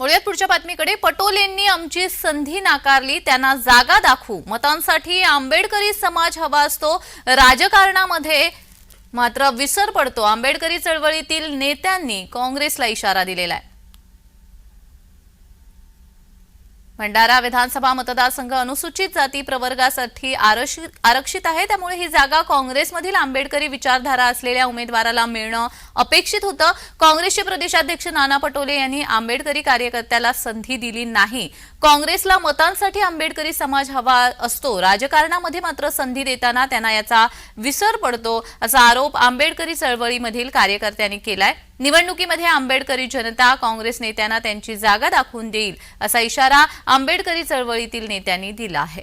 वळूयात पुढच्या बातमीकडे पटोलेंनी आमची संधी नाकारली त्यांना जागा दाखवू. मतांसाठी आंबेडकरी समाज हवा असतो. राजकारणामध्ये मात्र विसर पडतो. आंबेडकरी चळवळीतील नेत्यांनी काँग्रेसला इशारा दिलेला आहे. भंडारा विधानसभा मतदारसंघ अनुसूचित जाती प्रवर्गासाठी आरक्षित आरक्षित आहे. त्यामुळे ही जागा काँग्रेसमधील आंबेडकरी विचारधारा असलेल्या उमेदवाराला मिळणं अपेक्षित होतं. काँग्रेसचे प्रदेशाध्यक्ष नाना पटोले यांनी आंबेडकरी कार्यकर्त्याला संधी दिली नाही. काँग्रेसला मतांसाठी आंबेडकरी समाज हवा असतो. राजकारणामध्ये मात्र संधी देताना त्यांना याचा विसर पडतो असा आरोप आंबेडकरी चळवळीमधील कार्यकर्त्यांनी केलाय. निवडणुकीमध्ये आंबेडकरी जनता काँग्रेस नेत्यांना त्यांची जागा दाखवून देईल असा इशारा आंबेडकरी चळवळीतील नेत्यांनी दिला आहे.